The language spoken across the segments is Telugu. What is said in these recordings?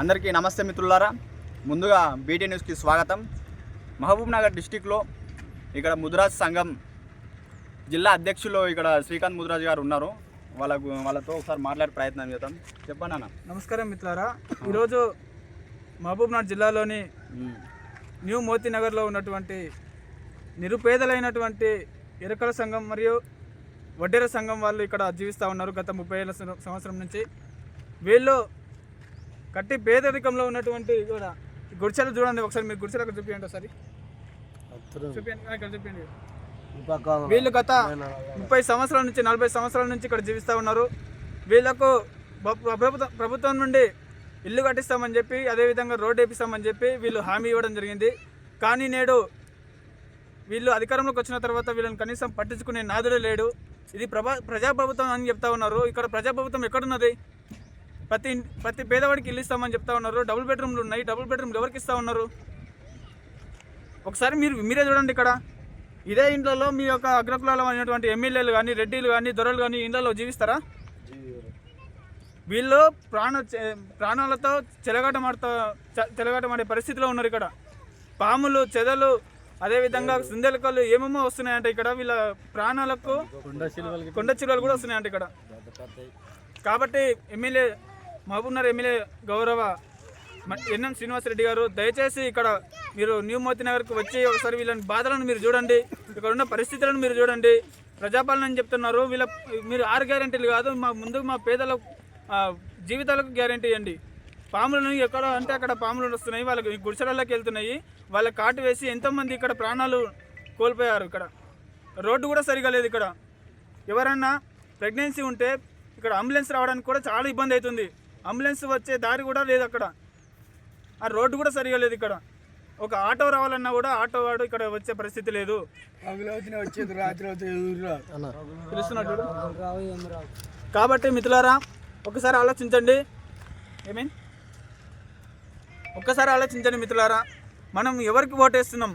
అందరికీ నమస్తే మిత్రులారా. ముందుగా బీటీ న్యూస్కి స్వాగతం. మహబూబ్ నగర్ డిస్టిక్లో ఇక్కడ ముదిరాజ్ సంఘం జిల్లా అధ్యక్షులు ఇక్కడ శ్రీకాంత్ ముదిరాజ్ గారు ఉన్నారు. వాళ్ళకు వాళ్ళతో ఒకసారి మాట్లాడే ప్రయత్నం చేద్దాం. చెప్పండి అన్న. నమస్కారం మిత్రులారా. ఈరోజు మహబూబ్నగర్ జిల్లాలోని న్యూ మోతీనగర్లో ఉన్నటువంటి నిరుపేదలైనటువంటి ఎరకల సంఘం మరియు వడ్డెర సంఘం వాళ్ళు ఇక్కడ జీవిస్తూ ఉన్నారు గత ముప్పై ఏళ్ళ సంవత్సరం నుంచి. వీళ్ళు కట్టి పేదరికంలో ఉన్నటువంటి కూడా గుడిసెలు చూడండి ఒకసారి మీరు గుడిసెలు అక్కడ చూపించండి ఒకసారి. చూపించండి ఆ, ఇక్కడ చూపించండి వీళ్ళు గత ముప్పై సంవత్సరాల నుంచి నలభై సంవత్సరాల నుంచి ఇక్కడ జీవిస్తూ ఉన్నారు. ప్రభుత్వం ప్రభుత్వం నుండి ఇల్లు కట్టిస్తామని చెప్పి అదేవిధంగా రోడ్డు వేపిస్తామని చెప్పి వీళ్ళు హామీ ఇవ్వడం జరిగింది. కానీ నేడు వీళ్ళు అధికారంలోకి వచ్చిన తర్వాత వీళ్ళని కనీసం పట్టించుకునే నాదుడే లేడు. ఇది ప్రభా ప్రజాప్రభుత్వం అని చెప్తా ఉన్నారు. ఇక్కడ ప్రజాప్రభుత్వం ఎక్కడున్నది? ప్రతి ప్రతి పేదవాడికి ఇల్లు ఇస్తామని చెప్తా ఉన్నారు. డబుల్ బెడ్రూమ్లు ఉన్నాయి. డబుల్ బెడ్రూమ్లు ఎవరికి ఇస్తా ఉన్నారు? ఒకసారి మీరు మీరే చూడండి ఇక్కడ. ఇదే ఇంట్లో మీ యొక్క అగ్రకులాల అయినటువంటి ఎమ్మెల్యేలు కానీ రెడ్డిలు కానీ దొరలు కానీ ఇండ్లలో జీవిస్తారా? వీళ్ళు ప్రాణ ప్రాణాలతో చెలగాటమాడుతా చెలగాటమాడే పరిస్థితిలో ఉన్నారు ఇక్కడ. పాములు చెదలు అదేవిధంగా సుందెలకలు ఏమేమో వస్తున్నాయంట ఇక్కడ. వీళ్ళ ప్రాణాలకు కొండ చిలువలు కూడా వస్తున్నాయంట ఇక్కడ. కాబట్టి ఎమ్మెల్యే మహబూబ్నగర్ ఎమ్మెల్యే గౌరవ మ- ఎన్ఎం శ్రీనివాసరెడ్డి గారు దయచేసి ఇక్కడ మీరు న్యూ మోతీనగర్కి వచ్చి ఒకసారి వీళ్ళని బాధలను మీరు చూడండి ఇక్కడ ఉన్న పరిస్థితులను మీరు చూడండి. ప్రజాపాలన అని చెప్తున్నారు వీళ్ళ మీరు ఆరు గ్యారెంటీలు కాదు మా ముందు మా పేదల జీవితాలకు గ్యారెంటీ ఇవ్వండి. పాములను ఎక్కడ అంటే అక్కడ పాములు వస్తున్నాయి వాళ్ళకి గుడిసెలలోకి వెళ్తున్నాయి వాళ్ళ కాటు వేసి ఎంతోమంది ఇక్కడ ప్రాణాలు కోల్పోయారు ఇక్కడ. రోడ్డు కూడా సరిగా లేదు ఇక్కడ. ఎవరన్నా ప్రెగ్నెన్సీ ఉంటే ఇక్కడ అంబులెన్స్ రావడానికి కూడా చాలా ఇబ్బంది అవుతుంది. అంబులెన్స్ వచ్చే దారి కూడా లేదు అక్కడ. ఆ రోడ్డు కూడా సరిగా లేదు ఇక్కడ. ఒక ఆటో రావాలన్నా కూడా ఆటో వాడు ఇక్కడ వచ్చే పరిస్థితి లేదు. వచ్చేది రాత్రి తెలుస్తున్నట్టు కాబట్టి మిత్రులారా ఒకసారి ఆలోచించండి. ఏమేం? ఒక్కసారి ఆలోచించండి మిత్రులారా. మనం ఎవరికి ఓటేస్తున్నాం?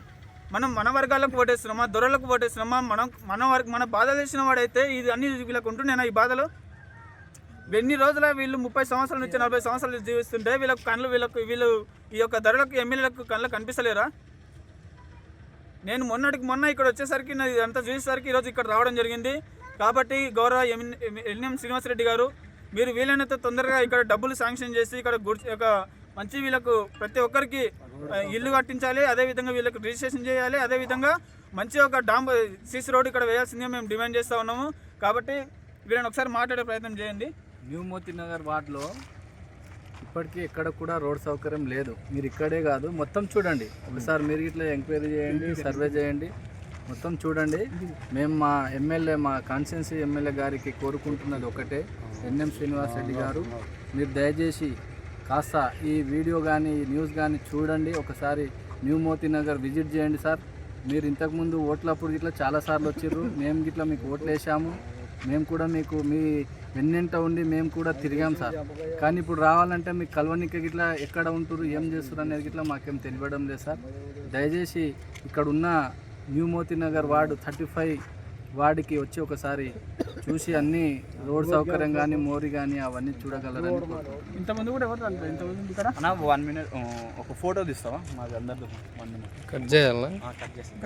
మనం మన వర్గాలకు ఓటేస్తున్నామా? దొరలకు ఓటేస్తున్నామా? మనం మన వర్గ మన బాధ తెలిసిన వాడైతే ఇది అన్ని వీళ్ళకు ఉంటున్నాయినా ఈ బాధలు? ఎన్ని రోజుల వీళ్ళు ముప్పై సంవత్సరాల నుంచి నలభై సంవత్సరాలు జీవిస్తుంటే వీళ్ళకు కళ్ళు వీళ్ళకు వీళ్ళు ఈ యొక్క ధరలకు ఎమ్మెల్యేలకు కళ్ళు కనిపిస్తలేరా? నేను మొన్నటికి మొన్న ఇక్కడ వచ్చేసరికి నాది ఇదంతా చూసేసరికి ఈరోజు ఇక్కడ రావడం జరిగింది. కాబట్టి గౌరవ ఎన్ఎం శ్రీనివాసరెడ్డి గారు మీరు వీలైనంత తొందరగా ఇక్కడ డబ్బులు శాంక్షన్ చేసి ఇక్కడ గుడి ఒక మంచి వీళ్ళకు ప్రతి ఒక్కరికి ఇల్లు కట్టించాలి అదేవిధంగా వీళ్ళకి రిజిస్ట్రేషన్ చేయాలి అదేవిధంగా మంచి ఒక డామ్ సీసీ రోడ్ ఇక్కడ వేయాల్సిందిగా మేము డిమాండ్ చేస్తూ ఉన్నాము. కాబట్టి వీళ్ళని ఒకసారి మాట్లాడే ప్రయత్నం చేయండి. న్యూ మోతీ నగర్ వార్డులో ఇప్పటికీ ఎక్కడ కూడా రోడ్ సౌకర్యం లేదు. మీరు ఇక్కడే కాదు మొత్తం చూడండి. ఒకసారి మీరు ఇట్లా ఎంక్వైరీ చేయండి సర్వే చేయండి. మొత్తం చూడండి. మేము మా ఎమ్మెల్యే మా కాన్స్టిట్యున్సీ ఎమ్మెల్యే గారికి కోరుకుంటున్నది ఒకటే. ఎన్ఎం శ్రీనివాస్ రెడ్డి గారు మీరు దయచేసి కాస్త ఈ వీడియో కానీ ఈ న్యూస్ కానీ చూడండి. ఒకసారి న్యూ మోతీ నగర్ విజిట్ చేయండి సార్. మీరు ఇంతకుముందు ఓట్లప్పుడు ఇట్లా చాలాసార్లు వచ్చిర్రు. మేము గిట్లా మీకు ఓట్లు వేసాము మేము కూడా మీకు మీ వెన్నెంట ఉండి మేము కూడా తిరిగాం సార్. కానీ ఇప్పుడు రావాలంటే మీకు కల్వనిక గిట్లా ఎక్కడ ఉంటురు ఏం చేస్తారు అనేది గిట్లా మాకేం తెలియడం లేదు సార్. దయచేసి ఇక్కడ ఉన్న New Moti Nagar ward thirty five వార్డుకి వచ్చి ఒకసారి చూసి అన్ని రోడ్ సౌకర్యం కానీ మోరి కానీ అవన్నీ చూడగలరని కోరుకుంటున్నాను. ఇంతమంది కూడా ఎవరు ఇంతమంది ఇక్కడ? వన్ మినిట్ ఒక ఫోటో తీస్తావా? మాది అందరితో వన్ మినిట్ కట్ చేయాలా? కట్ చేస్తాం